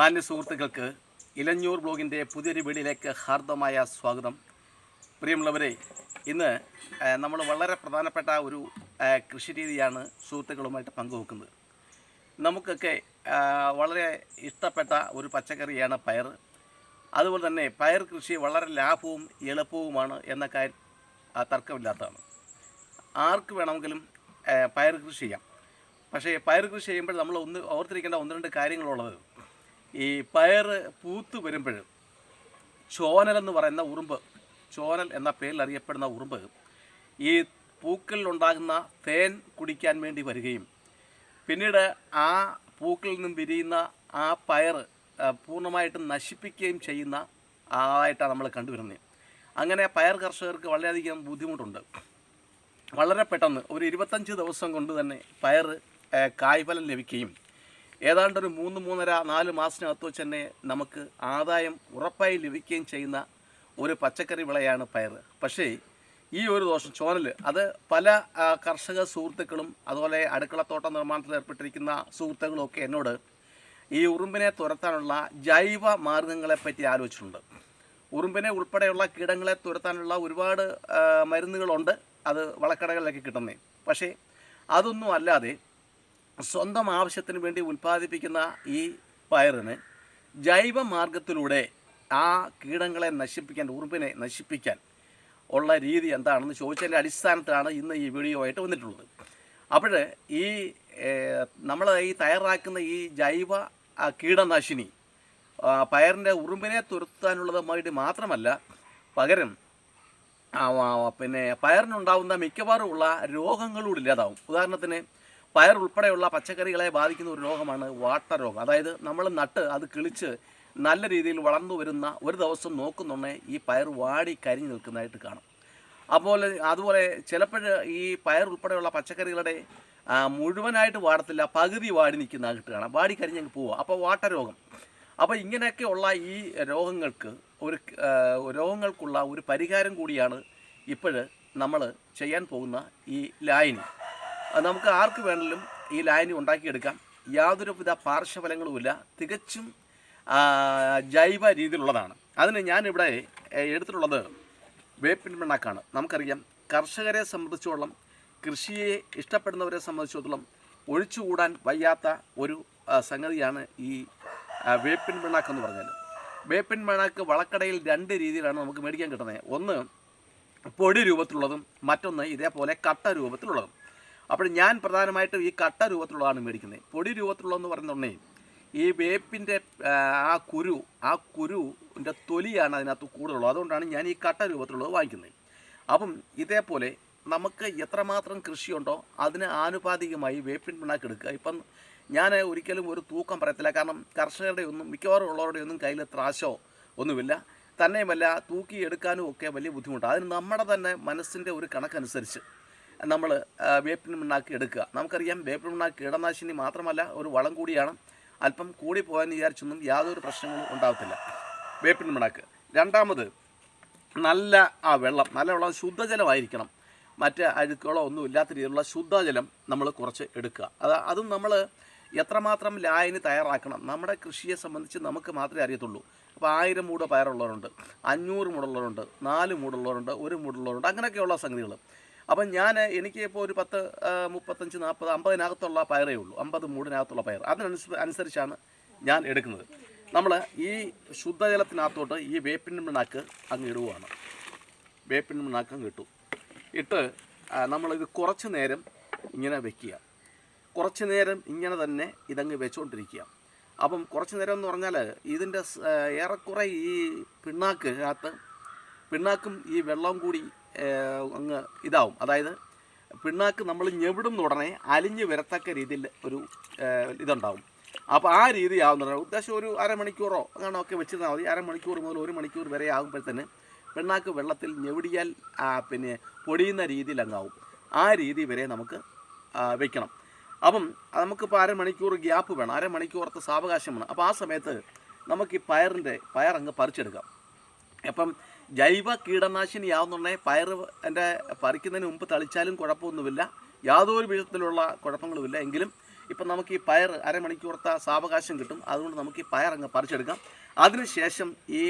മാന്യ സുഹൃത്തുക്കൾക്ക് ഇലഞ്ഞൂർ ബ്ലോഗിന്റെ പുതിയൊരു വീടിലേക്ക് ഹാർദമായ സ്വാഗതം. പ്രിയമുള്ളവരെ ഇന്ന് നമ്മൾ വളരെ പ്രധാനപ്പെട്ട ഒരു കൃഷി രീതിയാണ് സുഹൃത്തുക്കളുമായിട്ട് പങ്കുവെക്കുന്നത്. നമുക്കൊക്കെ വളരെ ഇഷ്ടപ്പെട്ട ഒരു പച്ചക്കറിയാണ് പയർ. അതുപോലെ തന്നെ പയർ കൃഷി വളരെ ലാഭവും എളുപ്പവുമാണ് എന്ന കാര്യം തർക്കമില്ലാത്തതാണ്. ആർക്ക് വേണമെങ്കിലും പയർ കൃഷി ചെയ്യാം. പക്ഷേ പയർ കൃഷി ചെയ്യുമ്പോൾ നമ്മൾ ഒന്ന് ഓർത്തിരിക്കേണ്ട ഒന്ന് രണ്ട് കാര്യങ്ങളുള്ളത്. ഈ പയർ പൂത്ത് വരുമ്പോൾ ചോനൽ എന്ന് പറയുന്ന ഉറുമ്പ് ചോനൽ എന്ന പേരിൽ അറിയപ്പെടുന്ന ഉറുമ്പ് ഈ പൂക്കളിലുണ്ടാകുന്ന തേൻ കുടിക്കാൻ വേണ്ടി വരികയും പിന്നീട് ആ പൂക്കളിൽ നിന്നും വിരിയുന്ന ആ പയർ പൂർണമായിട്ടും നശിപ്പിക്കുകയും ചെയ്യുന്ന ആയിട്ടാണ് നമ്മൾ കണ്ടുവരുന്നത്. അങ്ങനെ പയർ കർഷകർക്ക് വളരെയധികം ബുദ്ധിമുട്ടുണ്ട്. വളരെ പെട്ടെന്ന് ഒരു ഇരുപത്തഞ്ച് ദിവസം കൊണ്ട് തന്നെ പയർ കായ്ഫലം ലഭിക്കുകയും ഏതാണ്ട് ഒരു മൂന്ന് മൂന്നര നാല് മാസത്തിനകത്ത് വെച്ച് തന്നെ നമുക്ക് ആദായം ഉറപ്പായി ലഭിക്കുകയും ചെയ്യുന്ന ഒരു പച്ചക്കറി വിളയാണ് പയർ പക്ഷേ ഈ ഒരു ദോഷം ചോനൽ അത് പല കർഷക സുഹൃത്തുക്കളും അതുപോലെ അടുക്കളത്തോട്ട നിർമ്മാണത്തിൽ ഏർപ്പെട്ടിരിക്കുന്ന സുഹൃത്തുക്കളും ഒക്കെ എന്നോട് ഈ ഉറുമ്പിനെ തുരത്താനുള്ള ജൈവ മാർഗങ്ങളെപ്പറ്റി ആലോചിച്ചിട്ടുണ്ട്. ഉറുമ്പിനെ ഉൾപ്പെടെയുള്ള കീടങ്ങളെ തുരത്താനുള്ള ഒരുപാട് മരുന്നുകളുണ്ട് അത് വളക്കടകളിലൊക്കെ കിട്ടുന്നത്. പക്ഷേ അതൊന്നും അല്ലാതെ സ്വന്തം ആവശ്യത്തിന് വേണ്ടി ഉൽപ്പാദിപ്പിക്കുന്ന ഈ പയറിന് ജൈവ മാർഗത്തിലൂടെ ആ കീടങ്ങളെ നശിപ്പിക്കാൻ ഉറുമ്പിനെ നശിപ്പിക്കാൻ ഉള്ള രീതി എന്താണെന്ന് ചോദിച്ചതിന്റെ അടിസ്ഥാനത്തിലാണ് ഇന്ന് ഈ വീഡിയോ ആയിട്ട് വന്നിട്ടുള്ളത്. അപ്പോൾ ഈ നമ്മൾ ഈ തയ്യാറാക്കുന്ന ഈ ജൈവ കീടനാശിനി പയറിന്റെ ഉറുമ്പിനെ തുരത്താനുള്ളതുമായിട്ട് മാത്രമല്ല പകരം പിന്നെ പയറിനുണ്ടാവുന്ന മിക്കവാറുമുള്ള രോഗങ്ങളോട് ഇല്ലാതാവും. ഉദാഹരണത്തിന് പയർ ഉൾപ്പെടെയുള്ള പച്ചക്കറികളെ ബാധിക്കുന്ന ഒരു രോഗമാണ് വാട്ടർ രോഗം അതായത് നമ്മൾ നട്ട് അത് കിളിച്ച് നല്ല രീതിയിൽ വളർന്നു വരുന്ന ഒരു ദിവസം നോക്കുന്നുണ്ടേ ഈ പയർ വാടി കരിഞ്ഞു നിൽക്കുന്നതായിട്ട് കാണും. അപ്പോൾ അതുപോലെ ചിലപ്പോൾ ഈ പയർ ഉൾപ്പെടെയുള്ള പച്ചക്കറികളുടെ മുഴുവനായിട്ട് വാടത്തില്ല പകുതി വാടി നിൽക്കുന്നതായിട്ട് കാണാം. വാടി കരിഞ്ഞങ്ങ് പോവുക. അപ്പോൾ വാട്ട രോഗം അപ്പോൾ ഇങ്ങനെയൊക്കെയുള്ള ഈ രോഗങ്ങൾക്ക് ഒരു രോഗങ്ങൾക്കുള്ള ഒരു പരിഹാരം കൂടിയാണ് ഇപ്പോൾ നമ്മൾ ചെയ്യാൻ പോകുന്ന ഈ ലായനി നമുക്ക് ആർക്ക് വേണമെങ്കിലും ഈ ലായനി ഉണ്ടാക്കിയെടുക്കാം. യാതൊരുവിധ പാർശ്വഫലങ്ങളുമില്ല തികച്ചും ജൈവ രീതിയിലുള്ളതാണ്. അതിന് ഞാനിവിടെ എടുത്തിട്ടുള്ളത് വേപ്പിൻ പിണ്ണാക്കാണ് നമുക്കറിയാം കർഷകരെ സംബന്ധിച്ചോളം കൃഷിയെ ഇഷ്ടപ്പെടുന്നവരെ സംബന്ധിച്ചിടത്തോളം ഒഴിച്ചുകൂടാൻ വയ്യാത്ത ഒരു സംഗതിയാണ് ഈ വേപ്പിൻ പിണ്ണാക്ക് എന്ന് പറഞ്ഞാൽ. വേപ്പിൻ പിണ്ണാക്ക് വളക്കടയിൽ രണ്ട് രീതിയിലാണ് നമുക്ക് മേടിക്കാൻ കിട്ടുന്നത്. ഒന്ന് പൊടി രൂപത്തിലുള്ളതും മറ്റൊന്ന് ഇതേപോലെ കട്ട രൂപത്തിലുള്ളതും. അപ്പോൾ ഞാൻ പ്രധാനമായിട്ടും ഈ കട്ട രൂപത്തിലുള്ളതാണ് മേടിക്കുന്നത്. പൊടി രൂപത്തിലുള്ളതെന്ന് പറയുന്നുണ്ടേ ഈ വേപ്പിന്റെ ആ കുരു ആ കുരുവിന്റെ തൊലിയാണ് അതിനകത്ത് കൂടുതലുള്ളത്. അതുകൊണ്ടാണ് ഞാൻ ഈ കട്ട രൂപത്തിലുള്ളത് വാങ്ങിക്കുന്നത്. അപ്പം ഇതേപോലെ നമുക്ക് എത്രമാത്രം കൃഷിയുണ്ടോ അതിന് ആനുപാതികമായി വേപ്പിൻ പിണ്ണാക്ക് എടുക്കുക. ഇപ്പം ഞാൻ ഒരിക്കലും ഒരു തൂക്കം പറയത്തില്ല. കാരണം കർഷകരുടെ ഒന്നും മിക്കവാറും ഉള്ളവരുടെ ഒന്നും കയ്യിൽ ത്രാശോ ഒന്നുമില്ല. തന്നെയുമല്ല തൂക്കി എടുക്കാനും ഒക്കെ വലിയ ബുദ്ധിമുട്ടാണ്. അതിന് നമ്മുടെ തന്നെ മനസ്സിന്റെ ഒരു കണക്കനുസരിച്ച് നമ്മൾ വേപ്പിൻ മണ്ണാക്കി എടുക്കുക. നമുക്കറിയാം വേപ്പിൻ മണ്ണാക്കി കീടനാശിനി മാത്രമല്ല ഒരു വളം കൂടിയാണ്. അല്പം കൂടി പോകാൻ വിചാരിച്ചൊന്നും യാതൊരു പ്രശ്നങ്ങളും ഉണ്ടാകത്തില്ല വേപ്പിൻ മണ്ണാക്ക് രണ്ടാമത് നല്ല ആ വെള്ളം. നല്ല വെള്ളം ശുദ്ധജലമായിരിക്കണം. മറ്റ് അഴുക്കുകളോ ഒന്നും ഇല്ലാത്ത രീതിയിലുള്ള ശുദ്ധജലം നമ്മൾ കുറച്ച് എടുക്കുക. അത് അതും നമ്മൾ എത്രമാത്രം ലായനി തയ്യാറാക്കണം. നമ്മുടെ കൃഷിയെ സംബന്ധിച്ച് നമുക്ക് മാത്രമേ അറിയത്തുള്ളൂ. അപ്പോൾ ആയിരം മൂട് പയറുള്ളവരുണ്ട് അഞ്ഞൂറ് മൂടുള്ളവരുണ്ട് നാല് മൂടുള്ളവരുണ്ട് ഒരു മൂടുള്ളവരുണ്ട് അങ്ങനെയൊക്കെയുള്ള സംഗതികൾ അപ്പം ഞാൻ എനിക്ക് ഇപ്പോൾ ഒരു പത്ത് മുപ്പത്തഞ്ച് നാൽപ്പത് അമ്പതിനകത്തുള്ള പയറേ ഉള്ളൂ. അമ്പത് മൂടിനകത്തുള്ള പയർ. അതിനനുസ അനുസരിച്ചാണ് ഞാൻ എടുക്കുന്നത്. നമ്മൾ ഈ ശുദ്ധജലത്തിനകത്തോട്ട് ഈ വേപ്പിൻ പിണ്ണാക്ക് അങ്ങ് ഇടുകയാണ് വേപ്പിൻ പിണ്ണാക്ക് അങ്ങ് ഇട്ടു. ഇട്ട് നമ്മളിത് കുറച്ച് നേരം ഇങ്ങനെ വെക്കുക. കുറച്ച് നേരം ഇങ്ങനെ തന്നെ ഇതങ്ങ് വെച്ചുകൊണ്ടിരിക്കുക അപ്പം കുറച്ച് നേരം എന്ന് പറഞ്ഞാൽ ഇതിന്റെ ഏറെക്കുറെ ഈ പിണ്ണാക്ക് അകത്ത് പിണ്ണാക്കും ഈ വെള്ളവും കൂടി അങ്ങ് ഇതാവും. അതായത് പിണ്ണാക്ക് നമ്മൾ ഞെവിടുന്ന ഉടനെ അലിഞ്ഞ് വരത്തക്ക രീതിയിൽ ഒരു ഇതുണ്ടാവും. അപ്പോൾ ആ രീതി ആവുന്ന ഉദ്ദേശം ഒരു അരമണിക്കൂറോ അങ്ങനെ ഒക്കെ വെച്ചിരുന്നാൽ മതി. അരമണിക്കൂർ മുതൽ ഒരു മണിക്കൂർ വരെ ആകുമ്പോഴത്തേന് പിണ്ണാക്ക് വെള്ളത്തിൽ ഞെവിടിയാൽ പിന്നെ പൊടിയുന്ന രീതിയിൽ അങ്ങാവും. ആ രീതി വരെ നമുക്ക് വെക്കണം. അപ്പം നമുക്കിപ്പോൾ അരമണിക്കൂർ ഗ്യാപ്പ് വേണം. അരമണിക്കൂറത്തെ സാവകാശം വേണം. അപ്പോൾ ആ സമയത്ത് നമുക്ക് ഈ പയറിന്റെ അങ്ങ് പറിച്ചെടുക്കാം. അപ്പം ജൈവ കീടനാശിനി ആവുന്നുണ്ടെങ്കിൽ പയർ എന്റെ പറിക്കുന്നതിന് മുമ്പ് തളിച്ചാലും കുഴപ്പമൊന്നുമില്ല. യാതൊരു വിധത്തിലുള്ള കുഴപ്പങ്ങളുമില്ല. എങ്കിലും ഇപ്പം നമുക്ക് ഈ പയർ അരമണിക്കൂർത്ത സാവകാശം കിട്ടും. അതുകൊണ്ട് നമുക്ക് ഈ പയർ അങ്ങ് പറിച്ചെടുക്കാം. അതിനുശേഷം ഈ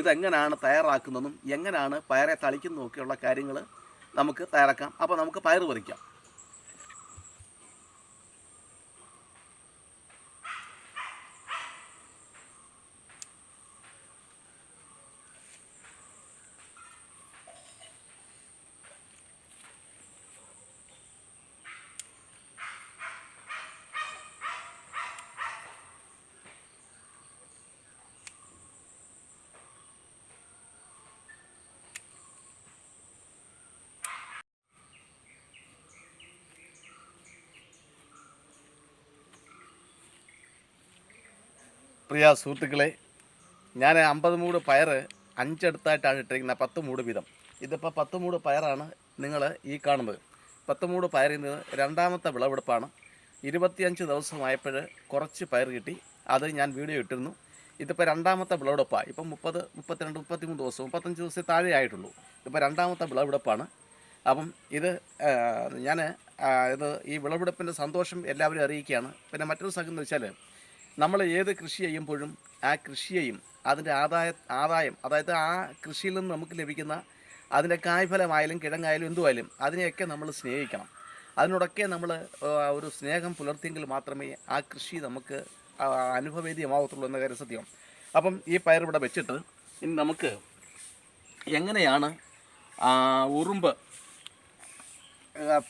ഇതെങ്ങനെയാണ് തയ്യാറാക്കുന്നതും എങ്ങനെയാണ് പയറെ തളിക്കുന്നതും ഒക്കെയുള്ള കാര്യങ്ങൾ നമുക്ക് തയ്യാറാക്കാം. അപ്പോൾ നമുക്ക് പയർ പറിക്കാം. പ്രിയ സുഹൃത്തുക്കളെ ഞാൻ അമ്പത് മൂട് പയർ അഞ്ചെടുത്തായിട്ടാണ് ഇട്ടിരിക്കുന്നത് പത്ത് മൂട് വീതം. ഇതിപ്പോൾ പത്ത് മൂട് പയറാണ് നിങ്ങൾ ഈ കാണുന്നത്. പത്ത് മൂട് പയറിൽ നിന്ന് രണ്ടാമത്തെ വിളവെടുപ്പാണ്. ഇരുപത്തിയഞ്ച് ദിവസമായപ്പോൾ കുറച്ച് പയർ കിട്ടി. അത് ഞാൻ വീഡിയോ ഇട്ടിരുന്നു. ഇതിപ്പോൾ രണ്ടാമത്തെ വിളവെടുപ്പാണ് ഇപ്പം മുപ്പത് മുപ്പത്തിരണ്ട് മുപ്പത്തിമൂന്ന് ദിവസം മുപ്പത്തഞ്ച് ദിവസം താഴെ ആയിട്ടുള്ളൂ. ഇതിപ്പോൾ രണ്ടാമത്തെ വിളവെടുപ്പാണ്. അപ്പം ഇത് ഞാൻ ഇത് ഈ വിളവെടുപ്പിന്റെ സന്തോഷം എല്ലാവരും അറിയിക്കുകയാണ്. പിന്നെ മറ്റൊരു സംഗതി എന്ന് വെച്ചാൽ നമ്മൾ ഏത് കൃഷി ചെയ്യുമ്പോഴും ആ കൃഷിയെയും അതിന്റെ ആദായ ആദായം അതായത് ആ കൃഷിയിൽ നിന്ന് നമുക്ക് ലഭിക്കുന്ന അതിന്റെ കായ്ഫലമായാലും കിഴങ്ങായാലും എന്തുമായാലും അതിനെയൊക്കെ നമ്മൾ സ്നേഹിക്കണം. അതിനോടൊക്കെ നമ്മൾ ഒരു സ്നേഹം പുലർത്തിയെങ്കിൽ മാത്രമേ ആ കൃഷി നമുക്ക് അനുഭവേദ്യമാവത്തുള്ളൂ എന്ന കാര്യം സത്യം. അപ്പം ഈ പയറിവിടെ വെച്ചിട്ട് ഇനി നമുക്ക് എങ്ങനെയാണ് ഉറുമ്പ്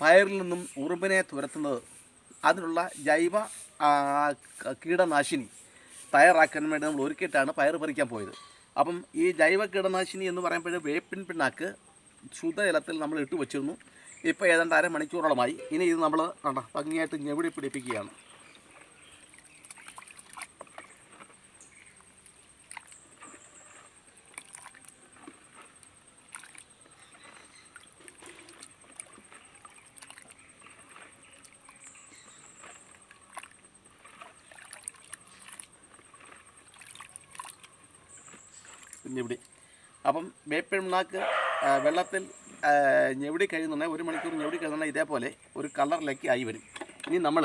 പയറിൽ നിന്നും ഉറുമ്പിനെ തുരത്തുന്നത്? അതിനുള്ള ജൈവ കീടനാശിനി തയ്യാറാക്കാൻ വേണ്ടി നമ്മൾ ഒരുക്കിയിട്ടാണ് പയർ പറിക്കാൻ പോയത്. അപ്പം ഈ ജൈവ കീടനാശിനി എന്ന് പറയുമ്പോൾ വേപ്പിൻ പിണ്ണാക്ക് ശുദ്ധജലത്തിൽ നമ്മൾ ഇട്ട് വെച്ചിരുന്നു. ഇപ്പോൾ ഏതാണ്ട് അരമണിക്കൂറോളമായി. ഇനി ഇത് നമ്മൾ ഭംഗിയായിട്ട് ഞെവിടി പിടിപ്പിക്കുകയാണ്. ഞെവിടി അപ്പം വേപ്പിൻ പിണ്ണാക്ക് വെള്ളത്തിൽ ഞെവിടി കഴിയുന്നുണ്ടെങ്കിൽ ഒരു മണിക്കൂർ ഞെവിടി കഴിയുന്നുണ്ടെങ്കിൽ ഇതേപോലെ ഒരു കളറിലേക്ക് ആയി വരും. ഇനി നമ്മൾ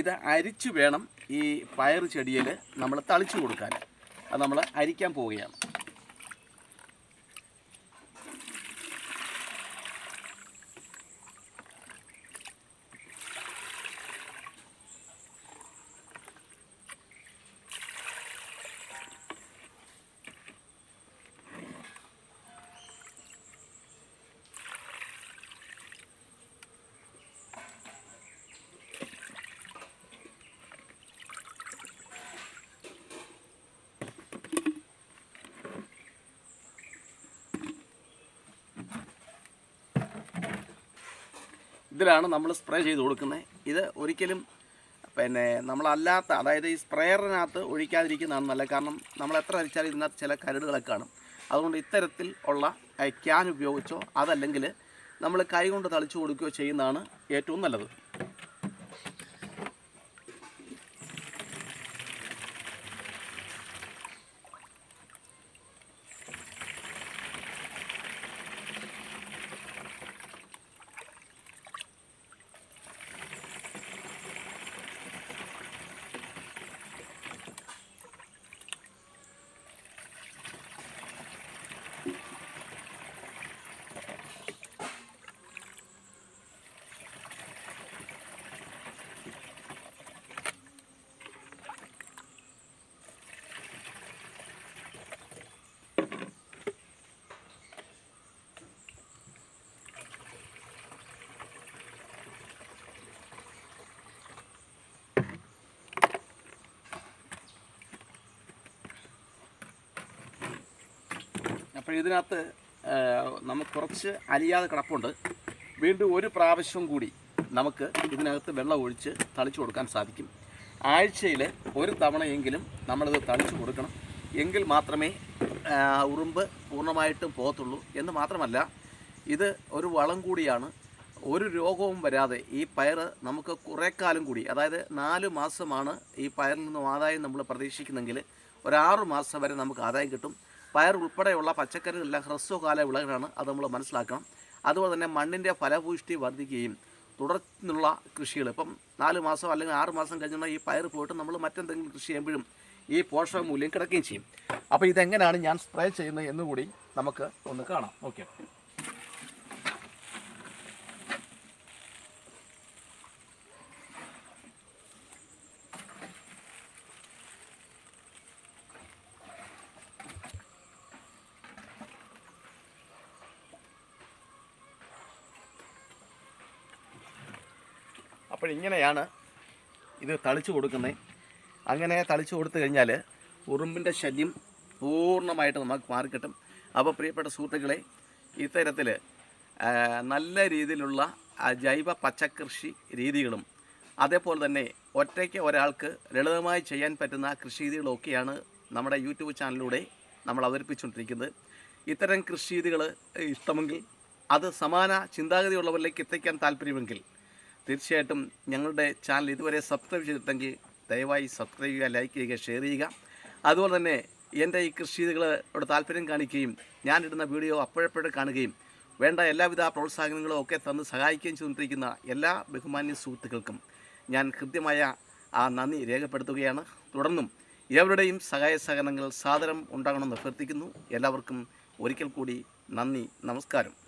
ഇത് അരിച്ചു വേണം ഈ പയർ ചെടിയിൽ നമ്മൾ തളിച്ചു കൊടുക്കാൻ. അത് നമ്മൾ അരിക്കാൻ പോവുകയാണ്. ഇതിലാണ് നമ്മൾ സ്പ്രേ ചെയ്ത് കൊടുക്കുന്നത്. ഇത് ഒരിക്കലും പിന്നെ നമ്മളല്ലാത്ത അതായത് ഈ സ്പ്രേയറിനകത്ത് ഒഴിക്കാതിരിക്കുന്നതാണ് നല്ലത്. കാരണം നമ്മൾ എത്ര അരിച്ചാലും ഇതിനകത്ത് ചില കരടുകളൊക്കെ കാണും. അതുകൊണ്ട് ഇത്തരത്തിൽ ഉള്ള ക്യാൻ ഉപയോഗിച്ചോ അതല്ലെങ്കിൽ നമ്മൾ കൈ കൊണ്ട് തളിച്ചു കൊടുക്കുകയോ ചെയ്യുന്നതാണ് ഏറ്റവും നല്ലത്. അപ്പോൾ ഇതിനകത്ത് നമുക്ക് കുറച്ച് അലിയാതെ കിടപ്പുണ്ട്. വീണ്ടും ഒരു പ്രാവശ്യം കൂടി നമുക്ക് ഇതിനകത്ത് വെള്ളം ഒഴിച്ച് തളിച്ചു കൊടുക്കാൻ സാധിക്കും. ആഴ്ചയിൽ ഒരു തവണയെങ്കിലും നമ്മളിത് തളിച്ചു കൊടുക്കണം. എങ്കിൽ മാത്രമേ ഉറുമ്പ് പൂർണമായിട്ടും പോകത്തുള്ളൂ. എന്ന് മാത്രമല്ല ഇത് ഒരു വളം കൂടിയാണ്. ഒരു രോഗവും വരാതെ ഈ പയർ നമുക്ക് കുറേ കാലം കൂടി അതായത് നാല് മാസമാണ് ഈ പയറിൽ നിന്നും ആദായം നമ്മൾ പ്രതീക്ഷിക്കുന്നെങ്കിൽ ഒരാറ് മാസം വരെ നമുക്ക് ആദായം കിട്ടും. പയർ ഉൾപ്പെടെയുള്ള പച്ചക്കറികളെല്ലാം ഹ്രസ്വകാല വിളകളാണ് അത് നമ്മൾ മനസ്സിലാക്കണം. അതുപോലെ തന്നെ മണ്ണിന്റെ ഫലഭൂഷ്ടി വർദ്ധിക്കുകയും തുടർന്നുള്ള കൃഷികൾ. ഇപ്പം നാല് മാസം അല്ലെങ്കിൽ ആറ് മാസം കഴിഞ്ഞാൽ ഈ പയർ പോയിട്ട് നമ്മൾ മറ്റെന്തെങ്കിലും കൃഷി ചെയ്യുമ്പോഴും ഈ പോഷക മൂല്യം കിടക്കുകയും ചെയ്യും. അപ്പോൾ ഇതെങ്ങനെയാണ് ഞാൻ സ്പ്രേ ചെയ്യുന്നത് എന്നുകൂടി നമുക്ക് ഒന്ന് കാണാം. ഓക്കെ. അപ്പോൾ ഇങ്ങനെയാണ് ഇത് തളിച്ചു കൊടുക്കുന്നത് അങ്ങനെ തളിച്ചു കൊടുത്തു കഴിഞ്ഞാൽ ഉറുമ്പിന്റെ ശല്യം പൂർണമായിട്ട് നമുക്ക് മാറിക്കിട്ടും അപ്പോൾ പ്രിയപ്പെട്ട സുഹൃത്തുക്കളെ ഇത്തരത്തിൽ നല്ല രീതിയിലുള്ള ജൈവ പച്ചക്കൃഷി രീതികളും അതേപോലെ തന്നെ ഒറ്റയ്ക്ക് ഒരാൾക്ക് ലളിതമായി ചെയ്യാൻ പറ്റുന്ന കൃഷി രീതികളൊക്കെയാണ് നമ്മുടെ യൂട്യൂബ് ചാനലിലൂടെ നമ്മൾ അവതരിപ്പിച്ചുകൊണ്ടിരിക്കുന്നത്. ഇത്തരം കൃഷി രീതികൾ ഇഷ്ടമെങ്കിൽ അത് സമാന ചിന്താഗതിയുള്ളവരിലേക്ക് എത്തിക്കാൻ താല്പര്യമെങ്കിൽ തീർച്ചയായിട്ടും ഞങ്ങളുടെ ചാനൽ ഇതുവരെ സബ്സ്ക്രൈബ് ചെയ്തിട്ടെങ്കിൽ ദയവായി സബ്സ്ക്രൈബ് ചെയ്യുക ലൈക്ക് ചെയ്യുക ഷെയർ ചെയ്യുക. അതുപോലെ തന്നെ എന്റെ ഈ കൃഷി രീതികളോട് താല്പര്യം കാണിക്കുകയും ഞാനിടുന്ന വീഡിയോ അപ്പോഴപ്പോഴും കാണുകയും വേണ്ട എല്ലാവിധ പ്രോത്സാഹനങ്ങളും ഒക്കെ തന്ന് സഹായിക്കുകയും ചെയ്തുകൊണ്ടിരിക്കുന്ന എല്ലാ ബഹുമാന്യ സുഹൃത്തുക്കൾക്കും ഞാൻ കൃത്യമായ ആ നന്ദി രേഖപ്പെടുത്തുകയാണ്. തുടർന്നും എവരുടെയും സഹായ സഹകരണങ്ങൾ സാദരം ഉണ്ടാകണമെന്ന് അഭ്യർത്ഥിക്കുന്നു. എല്ലാവർക്കും ഒരിക്കൽ കൂടി നന്ദി നമസ്കാരം.